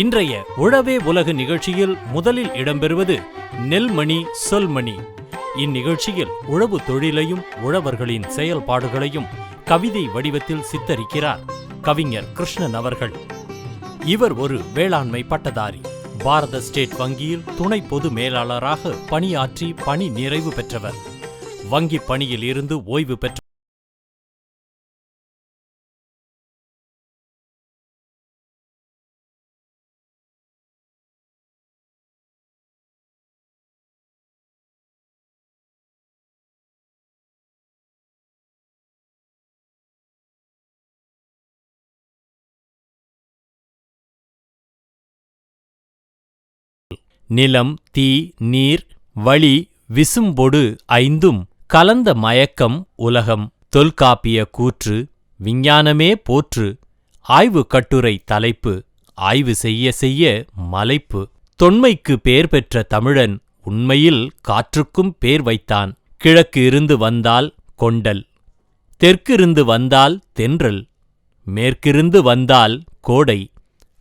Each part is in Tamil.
இன்றைய உழவே உலக நிகழ்ச்சியில் முதலில் இடம்பெறுவது நெல்மணி சொல்மணி. இந்நிகழ்ச்சியில் உழவு தொழிலையும் உழவர்களின் செயல்பாடுகளையும் கவிதை வடிவத்தில் சித்தரிக்கிறார் கவிஞர் கிருஷ்ணன் அவர்கள். இவர் ஒரு வேளாண்மை பட்டதாரி. பாரத ஸ்டேட் வங்கியில் துணை பொது மேலாளராக பணியாற்றி பணி நிறைவு பெற்றவர். வங்கி பணியில் இருந்து ஓய்வு பெற்ற நிலம் தீ நீர் வழி விசும்பொடு ஐந்தும் கலந்த மயக்கம் உலகம். தொல்காப்பிய கூற்று விஞ்ஞானமே போற்று ஆய்வு கட்டுரை தலைப்பு ஆய்வு செய்ய செய்ய மலைப்பு. தொன்மைக்கு பேர் பெற்ற தமிழன் உண்மையில் காற்றுக்கும் பேர் வைத்தான். கிழக்கு இருந்து வந்தால் கொண்டல் தெற்கிருந்து வந்தால் தென்றல் மேற்கிருந்து வந்தால் கோடை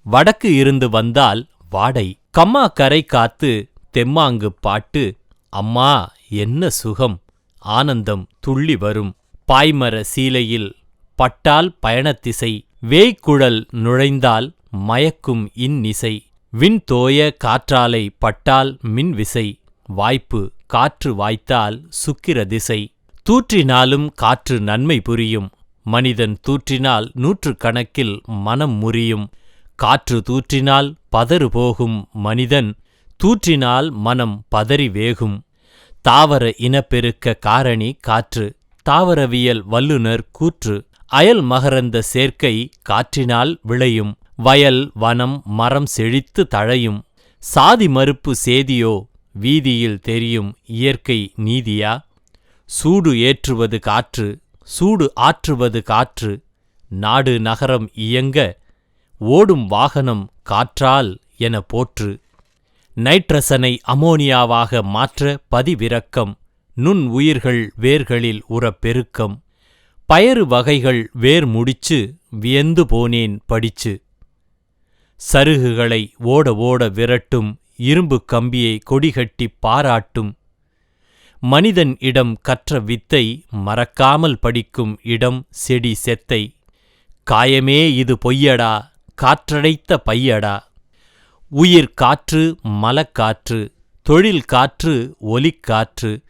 வடக்கு இருந்து வந்தால் வாடை. கம்மா கரை காத்து தெம்மாங்கு பாட்டு அம்மா என்ன சுகம்? ஆனந்தம் துள்ளி வரும். பாய்மர சீலையில் பட்டால் பயணத்திசை. வேய்க்குழல் நுழைந்தால் மயக்கும் இன்னிசை. விண்தோய காற்றாலை பட்டால் மின்விசை. வாய்ப்பு காற்று வாய்த்தால் சுக்கிர திசை. தூற்றினாலும் காற்று நன்மை புரியும். மனிதன் தூற்றினால் நூற்றுக்கணக்கில் மனம் முறியும். காற்று தூற்றினால் பதறு போகும் மனிதன் தூற்றினால் மனம் பதறி வேகும். தாவர இனப்பெருக்க காரணி காற்று தாவரவியல் வல்லுநர் கூற்று. அயல் மகரந்த சேர்க்கை காற்றினால் விளையும். வயல் வனம் மரம் செழித்து தழையும். சாதி மறுப்பு சேதியோ வீதியில் தெரியும் இயற்கை நீதியா? சூடு ஏற்றுவது காற்று சூடு ஆற்றுவது காற்று. நாடு நகரம் இயங்க ஓடும் வாகனம் காற்றால் என போற்று. நைட்ரசனை அமோனியாவாக மாற்ற பதிவிறக்கம். நுண் உயிர்கள் வேர்களில் உரப்பெருக்கம். பயறு வகைகள் வேர் முடிச்சு வியந்து போனேன் படிச்சு. சருகுகளை ஓட ஓட விரட்டும் இரும்பு கம்பியை கொடிகட்டிப் பாராட்டும். மனிதன் இடம் கற்ற வித்தை மறக்காமல் படிக்கும் இடம் செடி செத்தை. காயமே இது பொய்யடா காற்றடைத்த பையடா. உயிர் காற்று மலக்காற்று தொழில் காற்று ஒலிக்காற்று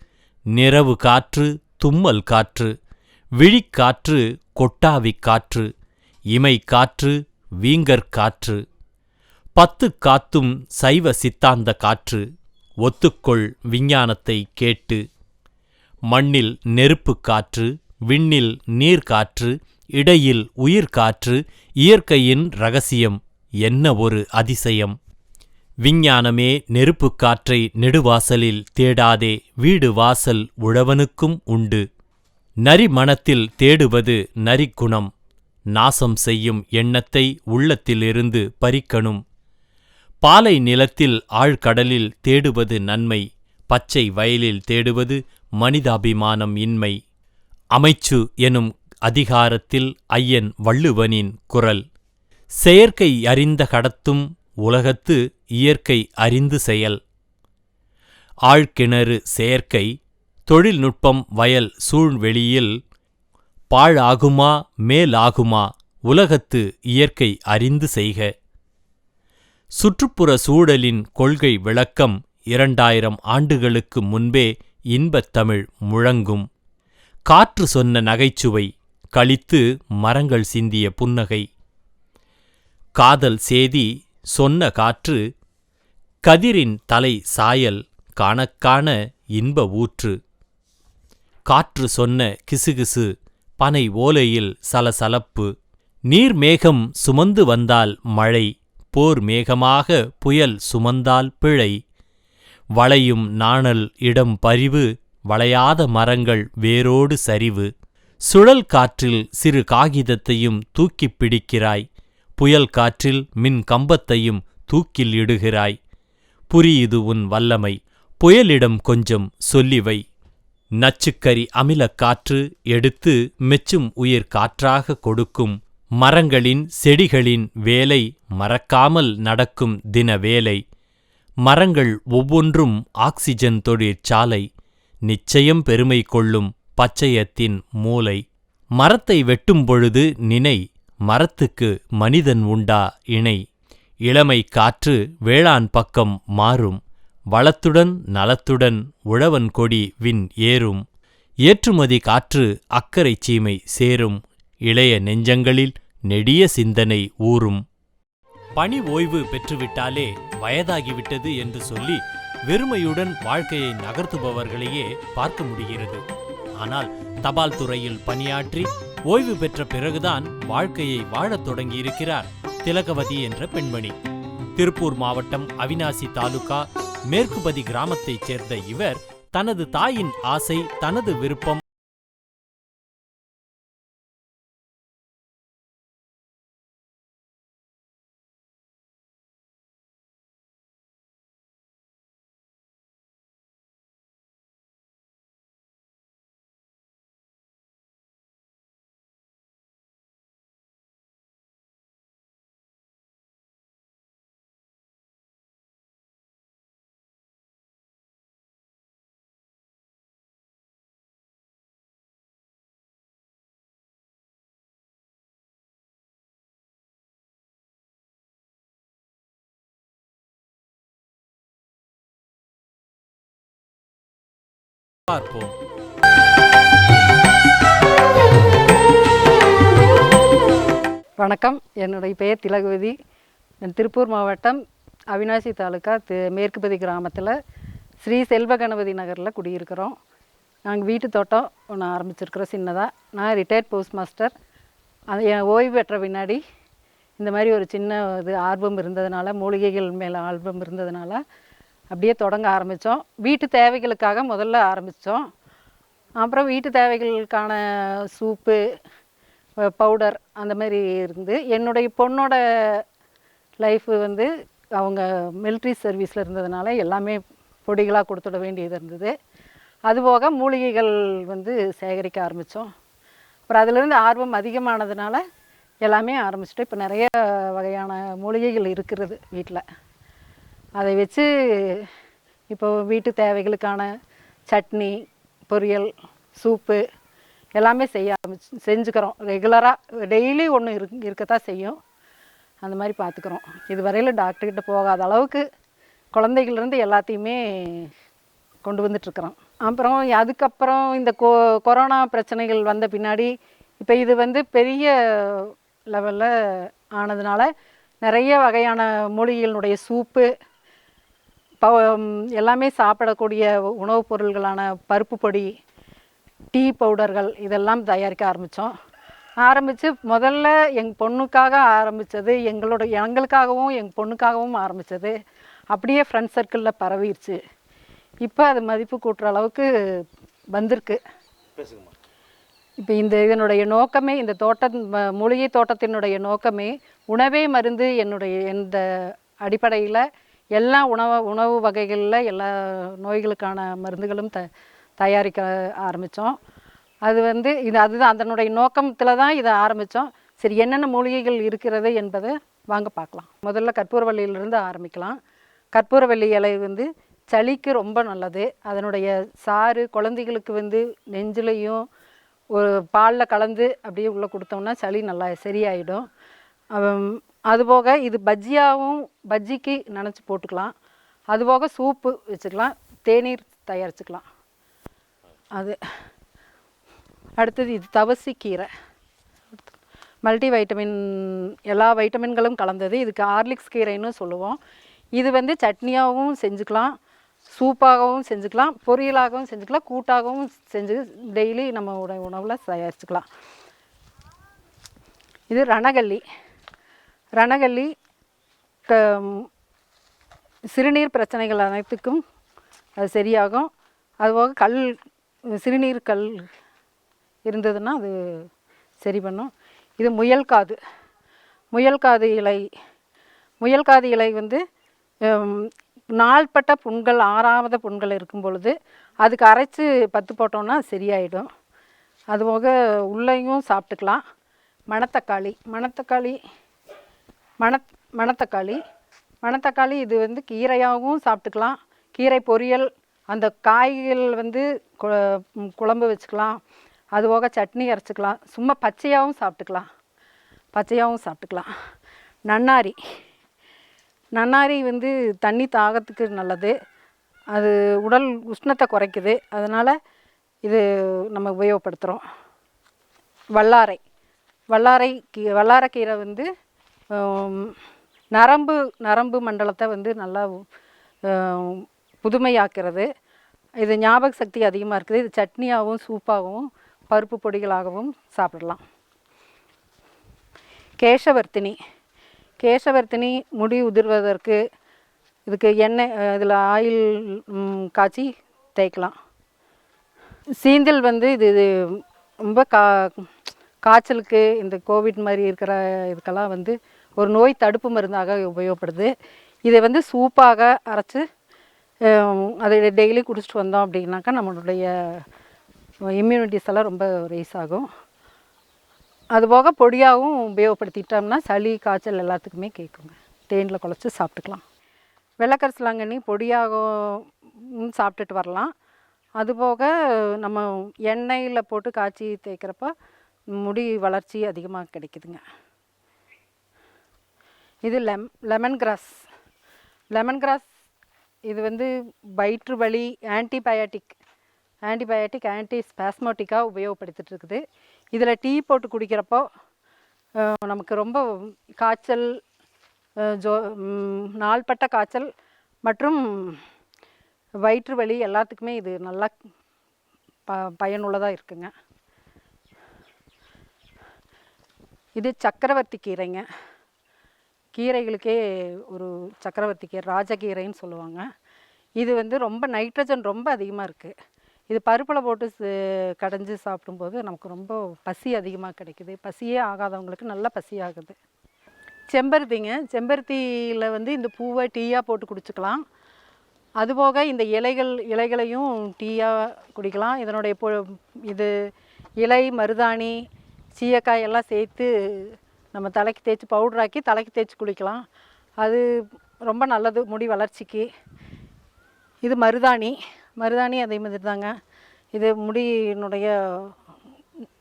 நிறவு காற்று தும்மல் காற்று விழிக்காற்று கொட்டாவிக் காற்று இமை காற்று வீங்கற் காற்று. பத்து காத்தும் சைவ சித்தாந்த காற்று ஒத்துக்கொள் விஞ்ஞானத்தை கேட்டு. மண்ணில் நெருப்பு காற்று விண்ணில் நீர்காற்று இடையில் உயிர்காற்று இயற்கையின் ரகசியம் என்ன ஒரு அதிசயம்? விஞ்ஞானமே நெருப்புக் காற்றை நெடுவாசலில் தேடாதே வீடு வாசல் உழவனுக்கும் உண்டு. நரிமணத்தில் தேடுவது நரிக்குணம் நாசம் செய்யும் எண்ணத்தை உள்ளத்திலிருந்து பறிக்கணும். பாலை நிலத்தில் ஆழ்கடலில் தேடுவது நன்மை பச்சை வயலில் தேடுவது மனிதாபிமானம் இன்மை. அமைச்சு எனும் அதிகாரத்தில் ஐயன் வள்ளுவனின் குரல். செயற்கை அறிந்த கடத்தும் உலகத்து இயற்கை அறிந்து செயல். ஆழ்கிணறு செயற்கை தொழில்நுட்பம் வயல் சூழ்வெளியில் பாழாகுமா மேலாகுமா உலகத்து இயற்கை அறிந்து செய்க. சுற்றுப்புற சூழலின் கொள்கை விளக்கம் இரண்டாயிரம் ஆண்டுகளுக்கு முன்பே இன்பத் தமிழ் முழங்கும். காற்று சொன்ன நகைச்சுவை கழித்து மரங்கள் சிந்திய புன்னகை. காதல் சேதி சொன்ன காற்று கதிரின் தலை சாயல் காணக்காண இன்ப ஊற்று. காற்று சொன்ன கிசுகிசு பனை ஓலையில் சலசலப்பு. நீர்மேகம் சுமந்து வந்தால் மழை போர் மேகமாக புயல் சுமந்தால் பிழை. வளையும் நாணல் இடம் பரிவு வளையாத மரங்கள் வேரோடு சரிவு. சுழல் காற்றில் சிறு காகிதத்தையும் தூக்கிப் பிடிக்கிறாய். புயல் காற்றில் மின் கம்பத்தையும் தூக்கில் இடுகிறாய். புரியுது உன் வல்லமை. புயலிடம் கொஞ்சம் சொல்லிவை. நச்சுக்கரி அமிலக் காற்று எடுத்து மெச்சும் உயிர் காற்றாக கொடுக்கும். மரங்களின் செடிகளின் வேலை மறக்காமல் நடக்கும் தின வேலை. மரங்கள் ஒவ்வொன்றும் ஆக்சிஜன் தொழிற்சாலை. நிச்சயம் பெருமை கொள்ளும். பச்சையத்தின் மூலை. மரத்தை வெட்டும் பொழுது நினை மரத்துக்கு மனிதன் உண்டா இணை. இளமை காற்று வேளாண் பக்கம் மாறும். வளத்துடன் நலத்துடன் உழவன் கொடி விண் ஏறும். ஏற்றுமதி காற்று அக்கறை சீமை சேரும். இளைய நெஞ்சங்களில் நெடிய சிந்தனை ஊறும். பணி ஓய்வு பெற்றுவிட்டாலே வயதாகிவிட்டது என்று சொல்லி வெறுமையுடன் வாழ்க்கையை நகர்த்துபவர்களையே பார்க்க முடிகிறது. ஆனால் தபால் துறையில் பணியாற்றி ஓய்வு பெற்ற பிறகுதான் வாழ்க்கையை வாழத் தொடங்கியிருக்கிறார் திலகவதி என்ற பெண்மணி. திருப்பூர் மாவட்டம் அவினாசி தாலுகா மேற்குபதி கிராமத்தைச் சேர்ந்த இவர் தனது தாயின் ஆசை தனது விருப்பம் பார்ப்போம். வணக்கம். என்னுடைய பெயர் திலகவதி. நான் திருப்பூர் மாவட்டம் அவினாசி தாலுக்கா தி மேற்குபதி கிராமத்தில் ஸ்ரீ செல்வ கணபதி நகரில் குடியிருக்கிறோம். நாங்கள் வீட்டு தோட்டம் ஒன்று ஆரம்பிச்சிருக்கிறோம் சின்னதாக நான் ரிட்டையர்ட் போஸ்ட் மாஸ்டர் அது என் ஓய்வு பெற்ற பின்னாடி இந்த மாதிரி ஒரு சின்ன இது ஆர்வம் இருந்ததுனால மூலிகைகள் மேலே ஆர்வம் இருந்ததுனால அப்படியே தொடங்க ஆரம்பித்தோம். வீட்டு தேவைகளுக்காக முதல்ல ஆரம்பித்தோம். அப்புறம் வீட்டு தேவைகளுக்கான சூப்பு பவுடர் அந்த மாதிரி இருந்து என்னுடைய பொண்ணோட லைஃப்பு வந்து அவங்க மிலிட்ரி சர்வீஸில் இருந்ததுனால எல்லாமே பொடிகளாக கொடுத்துட வேண்டியது இருந்தது. அதுபோக மூலிகைகள் வந்து சேகரிக்க ஆரம்பித்தோம். அப்புறம் அதிலிருந்து ஆர்வம் அதிகமானதுனால எல்லாமே ஆரம்பிச்சிட்டோம் இப்போ நிறைய வகையான மூலிகைகள் இருக்கிறது வீட்டில் அதை வச்சு இப்போ வீட்டு தேவைகளுக்கான சட்னி பொரியல் சூப்பு எல்லாமே செய்ய ஆரம்பிச்சு செஞ்சுக்கிறோம். ரெகுலராக டெய்லி ஒன்று இரு இருக்கத்தான் செய்யும். அந்த மாதிரி பார்த்துக்குறோம் இது வரையில் டாக்டர்கிட்ட போகாத அளவுக்கு குழந்தைகள்லேருந்து எல்லாத்தையுமே கொண்டு வந்துட்டுருக்குறோம் அப்புறம் அதுக்கப்புறம் இந்த கொ கொரோனா பிரச்சனைகள் வந்த பின்னாடி இப்போ இது வந்து பெரிய லெவலில் ஆனதுனால நிறைய வகையான மூலிகளினுடைய சூப்பு ப எல்லாமே சாப்பிடக்கூடிய உணவுப் பொருள்களான பருப்பு பொடி டீ பவுடர்கள் இதெல்லாம் தயாரிக்க ஆரம்பித்தோம் ஆரம்பித்து முதல்ல எங் பொண்ணுக்காக ஆரம்பித்தது எங்களோட எங்களுக்காகவும் எங்கள் பொண்ணுக்காகவும் ஆரம்பித்தது அப்படியே ஃப்ரெண்ட் சர்க்கிளில் பரவிடுச்சு இப்போ அது மதிப்பு கூட்டுற அளவுக்கு வந்திருக்கு. இப்போ இந்த இதனுடைய நோக்கமே இந்த தோட்ட ம- மூலிகை தோட்டத்தினுடைய நோக்கமே உணவே மருந்து என்னுடைய இந்த அடிப்படையில் எல்லா உணவு உணவு வகைகளில் எல்லா நோய்களுக்கான மருந்துகளும் த தயாரிக்க ஆரம்பித்தோம் அது வந்து இது அதுதான் அதனுடைய நோக்கத்தில் தான் இதை ஆரம்பித்தோம் சரி என்னென்ன மூலிகைகள் இருக்கிறது என்பதை வாங்க பார்க்கலாம். முதல்ல கற்பூரவள்ளியிலிருந்து ஆரம்பிக்கலாம். கற்பூரவள்ளி இலை வந்து சளிக்கு ரொம்ப நல்லது. அதனுடைய சாறு குழந்தைகளுக்கு வந்து நெஞ்சிலையும் ஒரு பாலில் கலந்து அப்படியே உள்ளே கொடுத்தோம்னா சளி நல்லா சரியாயிடும். அதுபோக இது பஜ்ஜியாகவும் பஜ்ஜிக்கு நினச்சி போட்டுக்கலாம். அதுபோக சூப்பு வச்சுக்கலாம். தேநீர் தயாரிச்சுக்கலாம். அது அடுத்தது இது தவசி கீரை. மல்டி வைட்டமின் எல்லா வைட்டமின்களும் கலந்தது. இதுக்கு ஹார்லிக்ஸ் கீரைன்னு சொல்லுவோம். இது வந்து சட்னியாகவும் செஞ்சுக்கலாம். சூப்பாகவும் செஞ்சுக்கலாம். பொரியலாகவும் செஞ்சுக்கலாம். கூட்டாகவும் செஞ்சு டெய்லி நம்ம உண உணவில் தயாரிச்சுக்கலாம். இது ரணகல்லி. ரணகல்லி க சிறுநீர் பிரச்சனைகள் அனைத்துக்கும் அது சரியாகும். அதுபோக கல் சிறுநீர் கல் இருந்ததுன்னா அது சரி பண்ணும். இது முயல் காது. முயல் காது இலை. முயல் காது இலை வந்து நாள்பட்ட புண்கள் ஆறாவது புண்கள் இருக்கும் பொழுது அதுக்கு அரைச்சி பத்து போட்டோம்னா சரியாயிடும். அதுபோக உள்ளேயும் சாப்பிட்டுக்கலாம். மணத்தக்காளி. மணத்தக்காளி மண மணத்தக்காளி. மணத்தக்காளி இது வந்து கீரையாகவும் சாப்பிட்டுக்கலாம். கீரை பொரியல் அந்த காய்கள் வந்து குழம்பு வச்சுக்கலாம். அது போக சட்னி அரைச்சிக்கலாம். சும்மா பச்சையாகவும் சாப்பிட்டுக்கலாம். பச்சையாகவும் சாப்பிட்டுக்கலாம். நன்னாரி. நன்னாரி வந்து தண்ணி தாகத்துக்கு நல்லது. அது உடல் உஷ்ணத்தை குறைக்குது. அதனால் இது நம்ம உபயோகப்படுத்துகிறோம் வல்லாரை. வல்லாரை கீ வல்லாரக்கீரை வந்து நரம்பு நரம்பு மண்டலத்தை வந்து நல்லா புதுமையாக்கிறது. இது ஞாபக சக்தி அதிகமாக இருக்குது. இது சட்னியாகவும் சூப்பாகவும் பருப்பு பொடிகளாகவும் சாப்பிடலாம். கேசவர்த்தினி. கேசவர்த்தினி முடி உதிர்வதற்கு இதுக்கு எண்ணெய் இதில் ஆயில் காய்ச்சி தேய்க்கலாம். சீந்தில் வந்து இது இது ரொம்ப கா காய்ச்சலுக்கு இந்த கோவிட் மாதிரி இருக்கிற இதுக்கெல்லாம் வந்து ஒரு நோய் தடுப்பு மருந்தாக உபயோகப்படுது. இதை வந்து சூப்பாக அரைச்சி அதை டெய்லி குடிச்சிட்டு வந்தோம் அப்படின்னாக்கா நம்மளுடைய இம்யூனிட்டிஸ் எல்லாம் ரொம்ப ரைஸ் ஆகும். அதுபோக பொடியாகவும் உபயோகப்படுத்திட்டோம்னா சளி காய்ச்சல் எல்லாத்துக்குமே கேட்குங்க. தேனில் குழச்சி சாப்பிட்டுக்கலாம். வெள்ளைக்கரிசலாங்கண்ணி பொடியாகவும் சாப்பிட்டுட்டு வரலாம். அதுபோக நம்ம எண்ணெயில் போட்டு காய்ச்சி தேய்க்கிறப்ப முடி வளர்ச்சி அதிகமாக கிடைக்குதுங்க. இது லெம் லெமன் கிராஸ். லெமன் கிராஸ் இது வந்து வயிற்று வலி ஆன்டிபயாட்டிக் ஆன்டிபயாட்டிக் ஆன்டி ஸ்பாஸ்மோட்டிக்காக உபயோகப்படுத்திட்டு இருக்குது. இதில் டீ போட்டு குடிக்கிறப்போ நமக்கு ரொம்ப காய்ச்சல் ஜோ நாள்பட்ட காய்ச்சல் மற்றும் வயிற்று வலி எல்லாத்துக்குமே இது நல்லா ப பயனுள்ளதாக இருக்குங்க. இது சக்கரவர்த்தி கீரைங்க. கீரைகளுக்கே ஒரு சக்கரவர்த்தி கீரை ராஜகீரைன்னு சொல்லுவாங்க. இது வந்து ரொம்ப நைட்ரஜன் ரொம்ப அதிகமாக இருக்குது இது பருப்பில் போட்டு ச- கடைஞ்சு சாப்பிடும்போது நமக்கு ரொம்ப பசி அதிகமாக கிடைக்குது. பசியே ஆகாதவங்களுக்கு நல்ல பசி ஆகுது. செம்பருத்திங்க செம்பருத்தியில் வந்து இந்த பூவை டீயாக போட்டு குடிச்சுக்கலாம். அதுபோக இந்த இலைகள் இலைகளையும் டீயாக குடிக்கலாம். இதனுடைய இது இலை மருதாணி சீயக்காய் எல்லாம் சேர்த்து நம்ம தலைக்கு தேய்ச்சி பவுடராக்கி தலைக்கு தேய்ச்சி குளிக்கலாம். அது ரொம்ப நல்லது முடி வளர்ச்சிக்கு. இது மருதாணி. மருதாணி அதே மாதிரி தாங்க. இது முடியினுடைய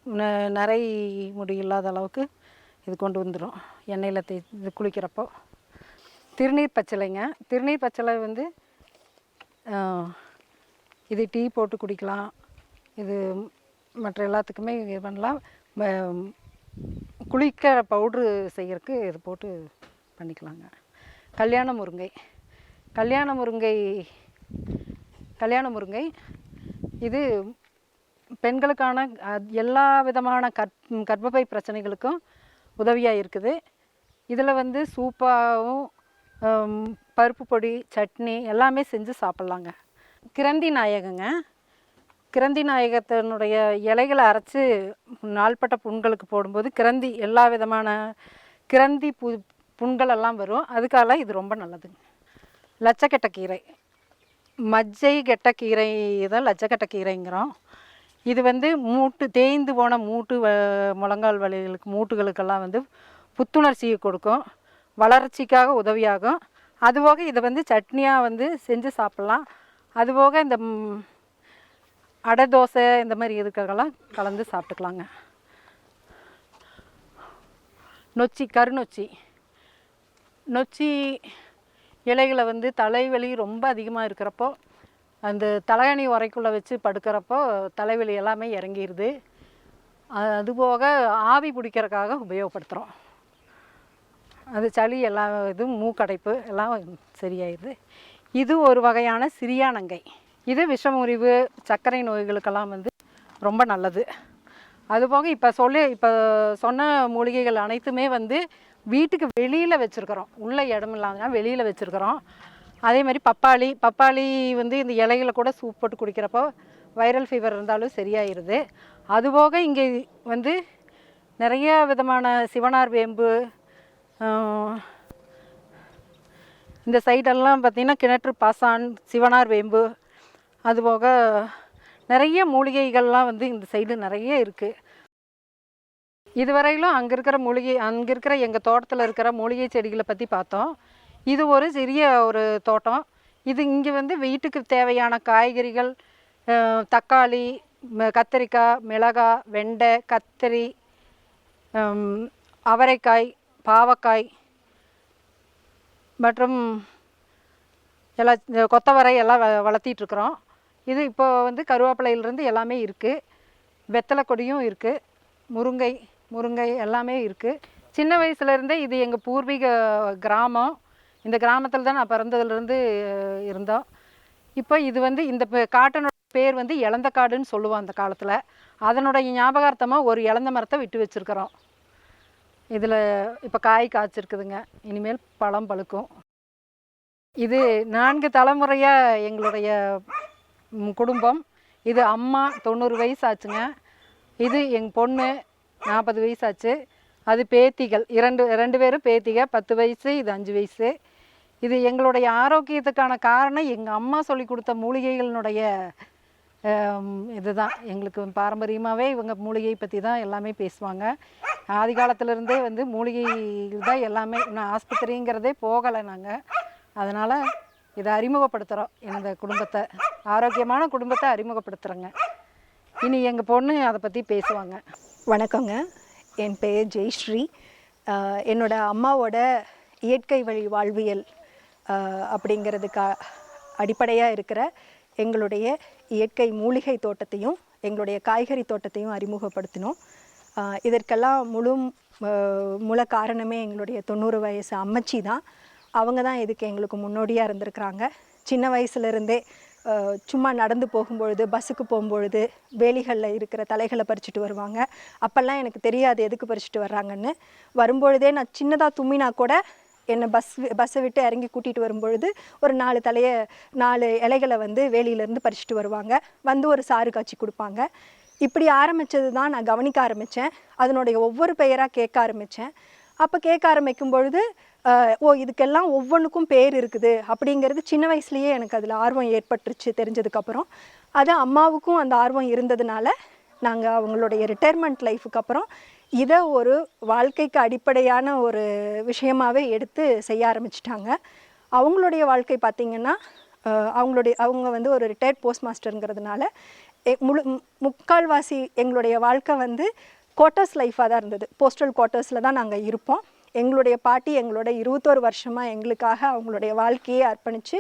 ந- முடி இல்லாத அளவுக்கு இது கொண்டு வந்துடும் எண்ணெயில் தே இது குளிக்கிறப்போ. திருநீர் பச்சிலைங்க. திருநீர் பச்சிலை வந்து இது டீ போட்டு குடிக்கலாம். இது மற்ற எல்லாத்துக்குமே இது பண்ணலாம். குளிக்க பவுட்ரு செய்கிறதுக்கு இது போட்டு பண்ணிக்கலாங்க. கல்யாண முருங்கை. கல்யாண முருங்கை கல்யாண முருங்கை. இது பெண்களுக்கான எல்லா விதமான கற் கர்ப்பப்பை பிரச்சனைகளுக்கும் உதவியாக இருக்குது. இதில் வந்து சூப்பாகவும் பருப்பு பொடி சட்னி எல்லாமே செஞ்சு சாப்பிட்லாங்க. கிரந்தி நாயகங்க. கிரந்தி நாயகத்தினுடைய இலைகளை அரைச்சி நாள்பட்ட புண்களுக்கு போடும்போது கிரந்தி எல்லா விதமான கிரந்தி பு புண்கள் எல்லாம் வரும். அதுக்காக இது ரொம்ப நல்லதுங்க லட்சக்கெட்ட கீரை. மஜ்ஜை கெட்ட கீரை தான் லட்சக்கெட்ட கீரைங்கிறோம். இது வந்து மூட்டு தேய்ந்து போன மூட்டு வ- முழங்கால் வலிகளுக்கு மூட்டுகளுக்கெல்லாம் வந்து புத்துணர்ச்சியை கொடுக்கும். வளர்ச்சிக்காக உதவியாகும். அதுபோக இதை வந்து சட்னியாக வந்து செஞ்சு சாப்பிட்லாம். அதுபோக இந்த அடை தோசை இந்த மாதிரி இருக்கிறதெல்லாம் கலந்து சாப்பிட்டுக்கலாங்க. நொச்சி கருநொச்சி. நொச்சி இலைகளை வந்து தலைவலி ரொம்ப அதிகமாக இருக்கிறப்போ அந்த தலையணி உரைக்குள்ளே வச்சு படுக்கிறப்போ தலைவலி எல்லாமே இறங்கிடுது அதுபோக ஆவி பிடிக்கிறதுக்காக உபயோகப்படுத்துகிறோம் அது சளி எல்லா இதுவும் மூக்கடைப்பு எல்லாம் சரியாயிடுது இது ஒரு வகையான சிறியானங்கை இது விஷமுறிவு சர்க்கரை நோய்களுக்கெல்லாம் வந்து ரொம்ப நல்லது. அதுபோக இப்போ சொல்லி இப்போ சொன்ன மூலிகைகள் அனைத்துமே வந்து வீட்டுக்கு வெளியில் வச்சுருக்குறோம். உள்ள இடம் இல்லாதனால வெளியில் வச்சுருக்குறோம். அதே மாதிரி பப்பாளி பப்பாளி வந்து இந்த இலைகளை கூட சூப் போட்டு குடிக்கிறப்போ வைரல் ஃபீவர் இருந்தாலும் சரியாயிருது. அதுபோக இங்கே வந்து நிறைய விதமான சிவனார் வேம்பு இந்த சைடெல்லாம் பார்த்திங்கன்னா கிணற்று பாசான் சிவனார் வேம்பு அதுபோக நிறைய மூலிகைகள்லாம் வந்து இந்த சைடு நிறைய இருக்குது இதுவரையிலும் அங்கே இருக்கிற மூலிகை அங்கே இருக்கிற எங்கள் தோட்டத்தில் இருக்கிற மூலிகை செடிகளை பற்றி பார்த்தோம். இது ஒரு சிறிய ஒரு தோட்டம். இது இங்கே வந்து வீட்டுக்கு தேவையான காய்கறிகள் தக்காளி ம- கத்திரிக்காய் மிளகாய் வெண்டை கத்திரி அவரைக்காய் பாவக்காய் மற்றும் எல்லா கொத்தவரை எல்லாம் வ வளர்த்திட்டு இது இப்போ வந்து கருவேப்பிலையிலேருந்து எல்லாமே இருக்குது வெத்தலை கொடியும் இருக்குது முருங்கை முருங்கை எல்லாமே இருக்குது சின்ன வயசுலேருந்தே இது எங்கள் பூர்வீக கிராமம். இந்த கிராமத்தில் தான் நான் பிறந்ததுலேருந்து இருந்தோம். இப்போ இது வந்து இந்த காட்டனோட காட்டினோட பேர் வந்து இழந்த காடுன்னு சொல்லுவோம் அந்த காலத்தில். அதனுடைய ஞாபகார்த்தமாக ஒரு இழந்த மரத்தை விட்டு வச்சுருக்குறோம். இதில் இப்போ காய் காய்ச்சிருக்குதுங்க. இனிமேல் பழம் பழுக்கும். இது நான்கு தலைமுறையாக எங்களுடைய குடும்பம். இது அம்மா தொண்ணூறு வயசு ஆச்சுங்க இது எங்கள் பொண்ணு நாற்பது வயசு ஆச்சு அது பேத்திகள். இரண்டு ரெண்டு பேரும் பேத்திக பத்து வயசு இது அஞ்சு வயசு. இது எங்களுடைய ஆரோக்கியத்துக்கான காரணம் எங்கள் அம்மா சொல்லி கொடுத்த மூலிகைகளினுடைய இதுதான். எங்களுக்கு பாரம்பரியமாகவே இவங்க மூலிகை பற்றி தான் எல்லாமே பேசுவாங்க. ஆதி காலத்திலேருந்தே வந்து மூலிகை தான் எல்லாமே நான் ஆஸ்பத்திரிங்கிறதே போகலை நாங்கள் அதனால் இதை அறிமுகப்படுத்துகிறோம் இந்த குடும்பத்தை ஆரோக்கியமான குடும்பத்தை அறிமுகப்படுத்துகிறோங்க இனி எங்கள் பொண்ணு அதை பற்றி பேசுவாங்க. வணக்கங்க. என் பெயர் ஜெயஸ்ரீ. என்னோட அம்மாவோட இயற்கை வழி வாழ்வியல் அப்படிங்கிறதுக்கு அடிப்படையாக இருக்கிற எங்களுடைய இயற்கை மூலிகை தோட்டத்தையும் எங்களுடைய காய்கறி தோட்டத்தையும் அறிமுகப்படுத்தினோம். இதற்கெல்லாம் முழு மூல காரணமே எங்களுடைய தொண்ணூறு வயசு அம்மச்சி தான் அவங்க தான் இதுக்கு எங்களுக்கு முன்னோடியாக இருந்திருக்கிறாங்க. சின்ன வயசுலேருந்தே சும்மா நடந்து போகும்பொழுது பஸ்ஸுக்கு போகும்பொழுது வேலிகளில் இருக்கிற தலைகளை பறிச்சுட்டு வருவாங்க. அப்போல்லாம் எனக்கு தெரியாது எதுக்கு பறிச்சுட்டு வர்றாங்கன்னு. வரும்பொழுதே நான் சின்னதாக தும்மினா கூட என்னை பஸ் பஸ்ஸை விட்டு இறங்கி கூட்டிகிட்டு வரும்பொழுது ஒரு நாலு தலையை நாலு இலைகளை வந்து வேலியிலேருந்து பறிச்சுட்டு வருவாங்க. வந்து ஒரு சாறு காய்ச்சி கொடுப்பாங்க. இப்படி ஆரம்பித்தது தான் நான் கவனிக்க ஆரம்பித்தேன் அதனுடைய ஒவ்வொரு பெயராக கேட்க ஆரம்பித்தேன் அப்போ கேட்க ஆரம்பிக்கும் பொழுது ஓ இதுக்கெல்லாம் ஒவ்வொன்றுக்கும் பேர் இருக்குது அப்படிங்கிறது சின்ன வயசுலேயே எனக்கு அதில் ஆர்வம் ஏற்பட்டுருச்சு தெரிஞ்சதுக்கப்புறம். அது அம்மாவுக்கும் அந்த ஆர்வம் இருந்ததுனால நாங்கள் அவங்களுடைய ரிட்டையர்மெண்ட் லைஃபுக்கு அப்புறம் இதை ஒரு வாழ்க்கைக்கு அடிப்படையான ஒரு விஷயமாவே எடுத்து செய்ய ஆரம்பிச்சிட்டாங்க. அவங்களுடைய வாழ்க்கை பார்த்திங்கன்னா அவங்களுடைய அவங்க வந்து ஒரு ரிட்டையர்ட் போஸ்ட் மாஸ்டருங்கிறதுனால எ- முழு முக்கால்வாசி எங்களுடைய வாழ்க்கை வந்து குவார்ட்டர்ஸ் லைஃபாக தான் இருந்தது. போஸ்டல் குவார்ட்டர்ஸில் தான் நாங்கள் இருப்போம். எங்களுடைய பாட்டி எங்களோட இருபத்தோரு வருஷமாக எங்களுக்காக அவங்களுடைய வாழ்க்கையை அர்ப்பணித்து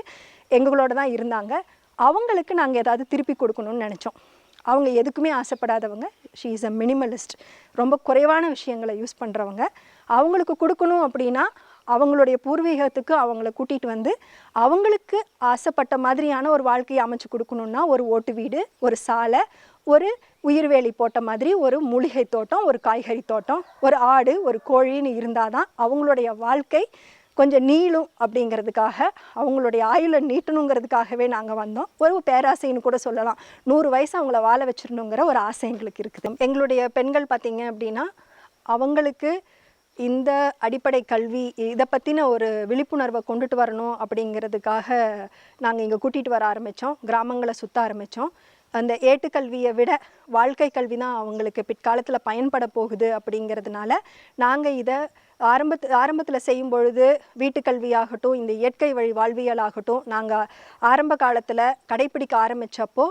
எங்களோட தான் இருந்தாங்க. அவங்களுக்கு நாங்கள் ஏதாவது திருப்பி கொடுக்கணும்னு நினச்சோம். அவங்க எதுக்குமே ஆசைப்படாதவங்க. ஷீ இஸ் அ மினிமலிஸ்ட் ரொம்ப குறைவான விஷயங்களை யூஸ் பண்ணுறவங்க அவங்களுக்கு கொடுக்கணும் அப்படின்னா அவங்களுடைய பூர்வீகத்துக்கு அவங்கள கூட்டிகிட்டு வந்து அவங்களுக்கு ஆசைப்பட்ட மாதிரியான ஒரு வாழ்க்கையை அமைச்சு கொடுக்கணுன்னா ஒரு ஓட்டு வீடு ஒரு சாலை ஒரு உயிர்வேலி போட்ட மாதிரி ஒரு மூலிகை தோட்டம் ஒரு காய்கறி தோட்டம் ஒரு ஆடு ஒரு கோழின்னு இருந்தால் தான் அவங்களுடைய வாழ்க்கை கொஞ்சம் நீளும் அப்படிங்கிறதுக்காக அவங்களுடைய ஆயுளை நீட்டணுங்கிறதுக்காகவே நாங்கள் வந்தோம். ஒரு பேராசைன்னு கூட சொல்லலாம். நூறு வயசு அவங்கள வாழ வச்சிடணுங்கிற ஒரு ஆசை எங்களுக்கு இருக்குது. எங்களுடைய பெண்கள் பார்த்திங்க அப்படின்னா அவங்களுக்கு இந்த அடிப்படை கல்வி இதை பற்றின ஒரு விழிப்புணர்வை கொண்டுட்டு வரணும் அப்படிங்கிறதுக்காக நாங்கள் இங்கே கூட்டிகிட்டு வர ஆரம்பித்தோம் கிராமங்களை சுற்ற ஆரம்பித்தோம் அந்த ஏட்டுக்கல்வியை விட வாழ்க்கை கல்வி தான் அவங்களுக்கு பிற்காலத்தில் பயன்பட போகுது அப்படிங்கிறதுனால நாங்கள் இதை ஆரம்பத்து ஆரம்பத்தில் செய்யும் பொழுது வீட்டுக்கல்வியாகட்டும் இந்த இயற்கை வழி வாழ்வியலாகட்டும் நாங்கள் ஆரம்ப காலத்தில் கடைப்பிடிக்க ஆரம்பித்தப்போ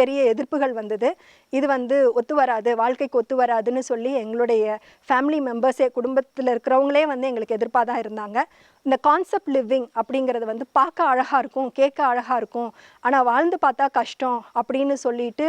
பெரிய எதிர்ப்புகள் வந்தது. இது வந்து ஒத்து வராது வாழ்க்கைக்கு ஒத்து வராதுன்னு சொல்லி எங்களுடைய ஃபேமிலி மெம்பர்ஸே குடும்பத்தில் இருக்கிறவங்களே வந்து எங்களுக்கு எதிர்ப்பாக தான் இருந்தாங்க. இந்த கான்செப்ட் லிவிங் அப்படிங்கிறது வந்து பார்க்க அழகாக இருக்கும் கேட்க அழகாக இருக்கும். ஆனால் வாழ்ந்து பார்த்தா கஷ்டம் அப்படின்னு சொல்லிட்டு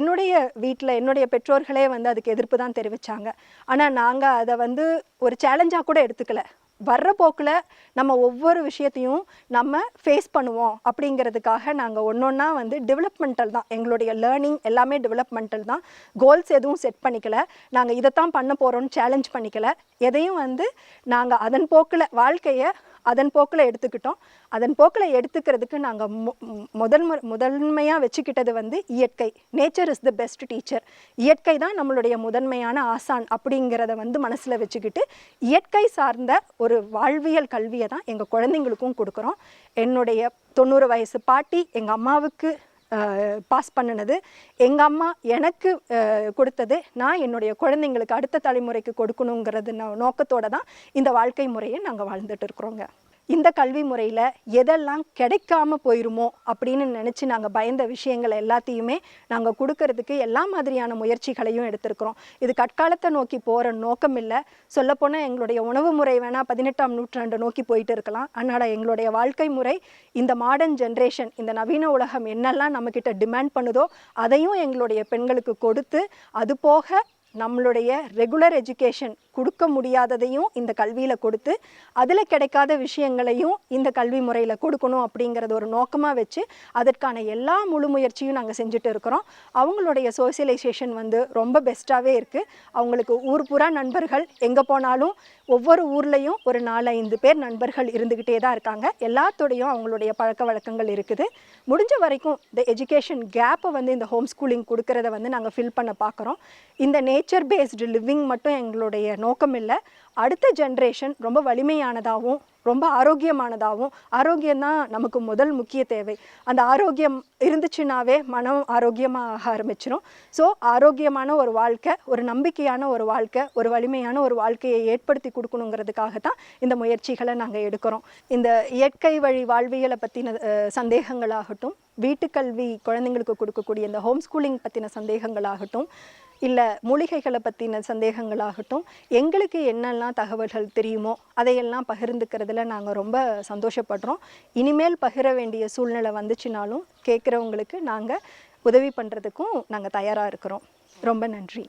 என்னுடைய வீட்டில் என்னுடைய பெற்றோர்களே வந்து அதுக்கு எதிர்ப்பு தான் தெரிவித்தாங்க ஆனால் நாங்கள் அதை வந்து ஒரு சேலஞ்சாக கூட எடுத்துக்கல. வர்ற போக்கில் நம்ம ஒவ்வொரு விஷயத்தையும் நம்ம ஃபேஸ் பண்ணுவோம் அப்படிங்கிறதுக்காக நாங்கள் ஒன்றொன்னா வந்து டெவலப்மெண்டல் தான். எங்களுடைய லேர்னிங் எல்லாமே டெவலப்மெண்டல் தான். கோல்ஸ் எதுவும் செட் பண்ணிக்கல. நாங்கள் இதைத்தான் பண்ண போகிறோம்னு சேலஞ்ச் பண்ணிக்கல. எதையும் வந்து நாங்கள் அதன் போக்கில் வாழ்க்கையை அதன் போக்கில் எடுத்துக்கிட்டோம். அதன் போக்கில் எடுத்துக்கிறதுக்கு நாங்கள் முதன் முதன்மையாக வச்சுக்கிட்டது வந்து இயற்கை. Nature is the best teacher இயற்கை தான் நம்மளுடைய முதன்மையான ஆசான் அப்படிங்கிறத வந்து மனசில் வச்சுக்கிட்டு இயற்கை சார்ந்த ஒரு வாழ்வியல் கல்வியை தான் எங்கள் குழந்தைங்களுக்கும் கொடுக்குறோம். என்னுடைய தொண்ணூறு வயசு பாட்டி எங்கள் அம்மாவுக்கு பாஸ் பண்ணினது. எங்கள் அம்மா எனக்கு கொடுத்தது நான் என்னுடைய குழந்தைங்களுக்கு அடுத்த தலைமுறைக்கு கொடுக்கணுங்கிறது நோ- தான் இந்த வாழ்க்கை முறையை நாங்கள் வாழ்ந்துட்டு இருக்கிறோங்க. இந்த கல்வி முறையில் எதெல்லாம் கிடைக்காம போயிருமோ அப்படின்னு நினச்சி நாங்கள் பயந்த விஷயங்கள் எல்லாத்தையுமே நாங்கள் கொடுக்கறதுக்கு எல்லா மாதிரியான முயற்சிகளையும் எடுத்திருக்கிறோம். இது கற்காலத்தை நோக்கி போகிற நோக்கம் இல்லை. சொல்லப்போனால் எங்களுடைய உணவு முறை வேணால் பதினெட்டாம் நூற்றாண்டு நோக்கி போயிட்டு இருக்கலாம். ஆனால் எங்களுடைய வாழ்க்கை முறை இந்த மாடர்ன் ஜென்ரேஷன் இந்த நவீன உலகம் என்னெல்லாம் நம்மக்கிட்ட டிமாண்ட் பண்ணுதோ அதையும் எங்களுடைய பெண்களுக்கு கொடுத்து அது போக நம்மளுடைய ரெகுலர் எஜுகேஷன் கொடுக்க முடியாததையும் இந்த கல்வியில் கொடுத்து அதில் கிடைக்காத விஷயங்களையும் இந்த கல்வி முறையில் கொடுக்கணும் அப்படிங்கிறது ஒரு நோக்கமாக வச்சு அதற்கான எல்லா முழு முயற்சியும் நாங்கள் செஞ்சுட்டு இருக்கிறோம். அவங்களுடைய சோசியலைசேஷன் வந்து ரொம்ப பெஸ்ட்டாகவே இருக்குது அவங்களுக்கு ஊர் பூரா நண்பர்கள் எங்கே போனாலும் ஒவ்வொரு ஊர்லேயும் ஒரு நாலு ஐந்து பேர் நண்பர்கள் இருந்துக்கிட்டே தான் இருக்காங்க. எல்லாத்தோடையும் அவங்களுடைய பழக்க வழக்கங்கள் இருக்குது. முடிஞ்ச வரைக்கும் இந்த எஜுகேஷன் கேப்பை வந்து இந்த ஹோம் ஸ்கூலிங் கொடுக்கறத வந்து நாங்கள் ஃபில் பண்ண பார்க்குறோம் இந்த நேச்சர் பேஸ்டு லிவிங் மட்டும் எங்களுடைய நோக்கம் இல்லை அடுத்த ஜென்ரேஷன் ரொம்ப வலிமையானதாகவும் ரொம்ப ஆரோக்கியமானதாகவும் ஆரோக்கியம் தான் நமக்கு முதல் முக்கிய தேவை. அந்த ஆரோக்கியம் இருந்துச்சுனாவே மனம் ஆரோக்கியமாக ஆரம்பிச்சிடும் ஸோ ஆரோக்கியமான ஒரு வாழ்க்கை ஒரு நம்பிக்கையான ஒரு வாழ்க்கை ஒரு வலிமையான ஒரு வாழ்க்கையை ஏற்படுத்தி கொடுக்கணுங்கிறதுக்காக தான் இந்த முயற்சிகளை நாங்கள் எடுக்கிறோம். இந்த இயற்கை வழி வாழ்வியலை பற்றின சந்தேகங்களாகட்டும் வீட்டுக்கல்வி குழந்தைங்களுக்கு கொடுக்கக்கூடிய இந்த ஹோம் ஸ்கூலிங் பற்றின சந்தேகங்களாகட்டும் இல்லை மூலிகைகளை பற்றின சந்தேகங்களாகட்டும் எங்களுக்கு என்னெல்லாம் என்னெல்லாம் தகவல்கள் தெரியுமோ அதையெல்லாம் பகிர்ந்துக்கிறதுல நாங்கள் ரொம்ப சந்தோஷப்படுறோம். இனிமேல் பகிர வேண்டிய சூழ்நிலை வந்துச்சுனாலும் கேட்குறவங்களுக்கு நாங்கள் உதவி பண்ணுறதுக்கும் நாங்கள் தயாராக இருக்கிறோம். ரொம்ப நன்றி.